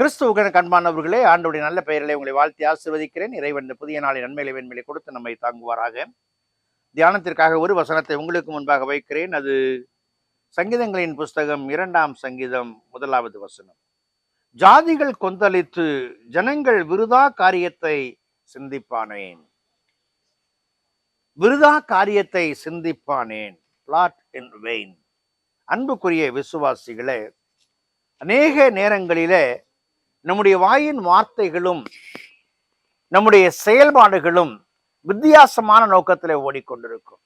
கிறிஸ்துவுக்கு கண்பானவர்களே ஆண்டுடைய நல்ல பெயர்களை உங்களை வாழ்த்தி ஆசிர்வதிக்கிறேன். இறைவன் இந்த புதிய நாளை நன்மைகளை வெண்மையை கொடுத்து நம்மை தாங்குவாராக. தியானத்திற்காக ஒரு வசனத்தை உங்களுக்கு முன்பாக வைக்கிறேன். அது சங்கீதங்களின் புஸ்தகம் இரண்டாம் சங்கீதம் முதலாவது வசனம். ஜாதிகள் கொந்தளித்து ஜனங்கள் விருதா காரியத்தை சிந்திப்பானேன். விருதா காரியத்தை சிந்திப்பானேன். பிளாட் இன் வெயின் அன்புக்குரிய விசுவாசிகளே அநேக நேரங்களிலே நம்முடைய வாயின் வார்த்தைகளும் நம்முடைய செயல்பாடுகளும் வித்தியாசமான நோக்கத்தில் ஓடிக்கொண்டிருக்கும்.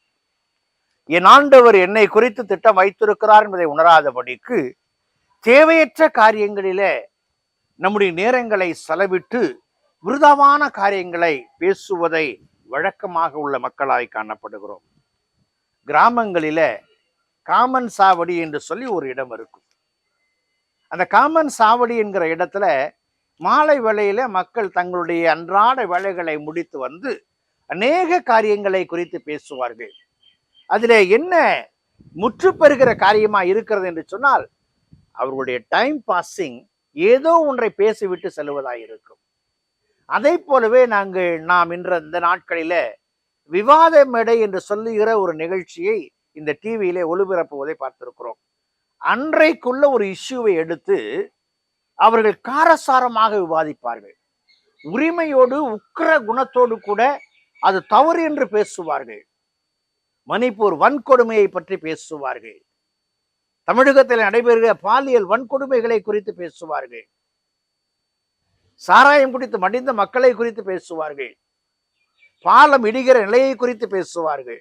என் ஆண்டவர் என்னை குறித்து திட்டம் வைத்திருக்கிறார் என்பதை உணராதபடிக்கு தேவையற்ற காரியங்களிலே நம்முடைய நேரங்களை செலவிட்டு விருதாவான காரியங்களை பேசுவதை வழக்கமாக உள்ள மக்களாய் காணப்படுகிறோம். கிராமங்களில காமன் சாவடி என்று சொல்லி ஒரு இடம் இருக்கும். அந்த காமன் சாவடி என்கிற இடத்துல மாலை வேளையில மக்கள் தங்களுடைய அன்றாட வேலைகளை முடித்து வந்து அநேக காரியங்களை குறித்து பேசுவார்கள். அதில் என்ன முற்று பெறுகிற இருக்கிறது என்று சொன்னால் அவர்களுடைய டைம் பாஸிங் ஏதோ ஒன்றை பேசிவிட்டு செல்வதாக இருக்கும். அதை போலவே நாங்கள் நாம் இன்ற இந்த நாட்களில விவாத மேடை என்று சொல்லுகிற ஒரு நிகழ்ச்சியை இந்த டிவியிலே ஒளிபரப்புவதை பார்த்திருக்கிறோம். அன்றைக்குள்ள ஒரு இஷ்யூவை எடுத்து அவர்கள் காரசாரமாக விவாதிப்பார்கள். உரிமையோடு உக்கிர குணத்தோடு கூட அது தவறு என்று பேசுவார்கள். மணிப்பூர் வன்கொடுமையை பற்றி பேசுவார்கள். தமிழகத்தில் நடைபெறுகிற பாலியல் வன்கொடுமைகளை குறித்து பேசுவார்கள். சாராயம் குடித்து மடிந்த மக்களை குறித்து பேசுவார்கள். பாலம் இடிகிற நிலையை குறித்து பேசுவார்கள்.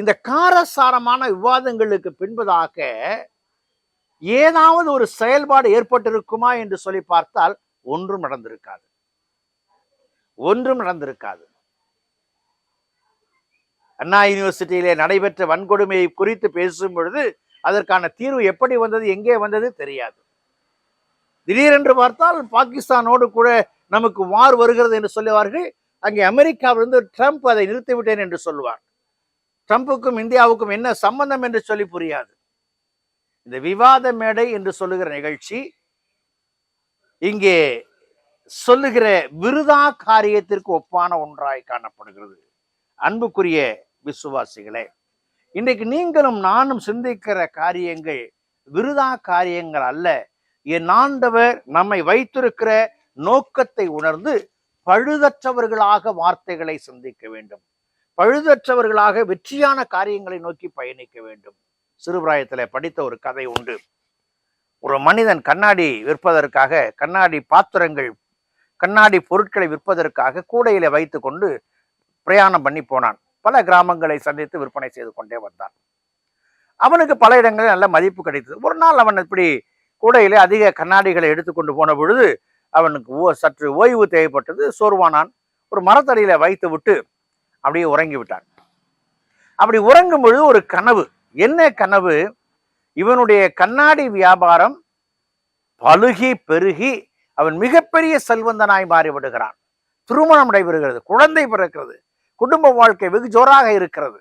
இந்த காரசாரமான விவாதங்களுக்கு பின்பதாக ஏதாவது ஒரு செயல்பாடு ஏற்பட்டிருக்குமா என்று சொல்லி பார்த்தால் ஒன்றும் நடந்திருக்காது. ஒன்றும் நடந்திருக்காது. அண்ணா யூனிவர்சிட்டியிலே நடைபெற்ற வன்கொடுமையை குறித்து பேசும் பொழுது அதற்கான தீர்வு எப்படி வந்தது எங்கே வந்தது தெரியாது. திடீரென்று பார்த்தால் பாகிஸ்தானோடு கூட நமக்கு வார் வருகிறது என்று சொல்லுவார்கள். அங்கே அமெரிக்காவிலிருந்து ட்ரம்ப் அதை நிறுத்திவிட்டேன் என்று சொல்லுவார். ட்ரம்புக்கும் இந்தியாவுக்கும் என்ன சம்பந்தம் என்று சொல்லி புரியாது. இந்த விவாத மேடை என்று சொல்லுகிற நிகழ்ச்சி இங்கே சொல்லுகிற விருதா காரியத்திற்கு ஒப்பான ஒன்றாய் காணப்படுகிறது. அன்புக்குரிய விசுவாசிகளே இன்றைக்கு நீங்களும் நானும் சிந்திக்கிற காரியங்கள் விருதா காரியங்கள் அல்ல. என் ஆண்டவர் நம்மை வைத்திருக்கிற நோக்கத்தை உணர்ந்து பழுதற்றவர்களாக வார்த்தைகளை சிந்திக்க வேண்டும். பழுதற்றவர்களாக வெற்றியான காரியங்களை நோக்கி பயணிக்க வேண்டும். சிறுபிராயத்தில் படித்த ஒரு கதை உண்டு. ஒரு மனிதன் கண்ணாடி விற்பதற்காக கண்ணாடி பாத்திரங்கள் கண்ணாடி பொருட்களை விற்பதற்காக கூடையில வைத்து கொண்டு பிரயாணம் பண்ணி போனான். பல கிராமங்களை சந்தித்து விற்பனை செய்து கொண்டே வந்தான். அவனுக்கு பல இடங்களில் நல்ல மதிப்பு கிடைத்தது. ஒரு நாள் அவன் இப்படி கூடையிலே அதிக கண்ணாடிகளை எடுத்துக்கொண்டு போன பொழுது அவனுக்கு ஓ சற்று ஓய்வு தேவைப்பட்டது. சோர்வானான். ஒரு மரத்தடியில வைத்து விட்டு அப்படியே உறங்கி விட்டான் அப்படி உறங்கும் பொழுது ஒரு கனவு என்ன கனவு? இவனுடைய கண்ணாடி வியாபாரம் பழுகி பெருகி அவன் மிகப்பெரிய செல்வந்தனாய் மாறிவிடுகிறான். திருமணம் நடைபெறுகிறது குழந்தை பிறக்கிறது குடும்ப வாழ்க்கை வெகு ஜோராக இருக்கிறது.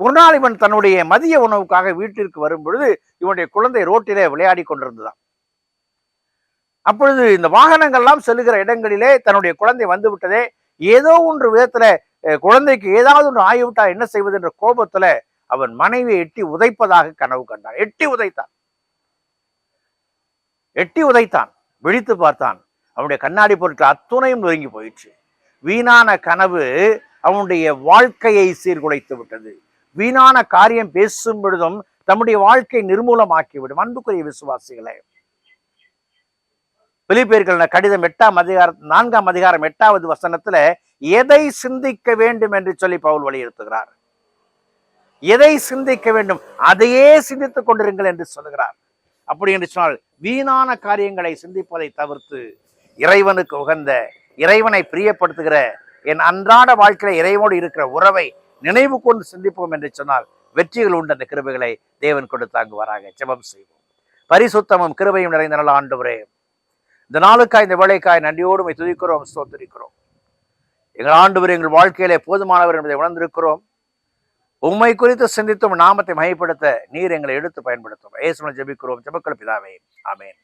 ஒரு நாள் இவன் தன்னுடைய மதிய உணவுக்காக வீட்டிற்கு வரும் பொழுது இவனுடைய குழந்தை ரோட்டிலே விளையாடி கொண்டிருந்ததான் அப்பொழுது இந்த வாகனங்கள்லாம் செல்லுகிற இடங்களிலே தன்னுடைய குழந்தை வந்து விட்டதே ஏதோ ஒன்று விதத்துல குழந்தைக்கு ஏதாவது ஒன்று ஆகிவிட்டா என்ன செய்வது என்ற கோபத்துல அவன் மனைவியை எட்டி உதைப்பதாக கனவு கண்டான். எட்டி உதைத்தான். எட்டி உதைத்தான். விழித்து பார்த்தான். அவனுடைய கண்ணாடி பொருட்கள் அத்துணையும் நொறுங்கி போயிடுச்சு வீணான கனவு அவனுடைய வாழ்க்கையை சீர்குலைத்து விட்டது. வீணான காரியம் பேசும் பொழுதும் தம்முடைய வாழ்க்கை நிர்மூலமாக்கிவிடும் அன்புக்குரிய விசுவாசிகளை பிலிப்பேர்கள் கடிதம் எட்டாம் அதிகாரம் நான்காம் அதிகாரம் எட்டாவது வசனத்துல எதை சிந்திக்க வேண்டும் என்று சொல்லி பவுல் வலியுறுத்துகிறார். எதை சிந்திக்க வேண்டும்? அதையே சிந்தித்துக் கொண்டிருங்கள் என்று சொல்லுகிறார். அப்படி என்று சொன்னால் வீணான காரியங்களை சிந்திப்பதை தவிர்த்து இறைவனுக்கு உகந்த இறைவனை பிரியப்படுத்துகிற என் அன்றாட வாழ்க்கையில இறைவனோடு இருக்கிற உறவை நினைவு கொண்டு சிந்திப்போம் என்று சொன்னால் வெற்றிகள் உண்டு அந்த கிருபைகளை தேவன் கொடுத்தாங்குவாராக ஜெபம் செய்வோம். பரிசுத்தமும் கிருபையும் நிறைந்த நல்ல ஆண்டவரே. இந்த நாளுக்காய் இந்த வேலைக்காய் நன்றியோடு உண்மை துதிக்கிறோம் ஸ்தோத்திரிக்கிறோம். எங்கள் ஆண்டவர் எங்கள் வாழ்க்கையிலே போதுமானவர் என்பதை உணர்ந்திருக்கிறோம். உம்மை குறித்து சிந்தித்தும் நாமத்தை மகைப்படுத்த நீர் எங்களை எடுத்து பயன்படுத்தும் ஏசுமனை ஜபிக்கிறோம். ஜெபக்கள் பிதாவே ஆமேன்.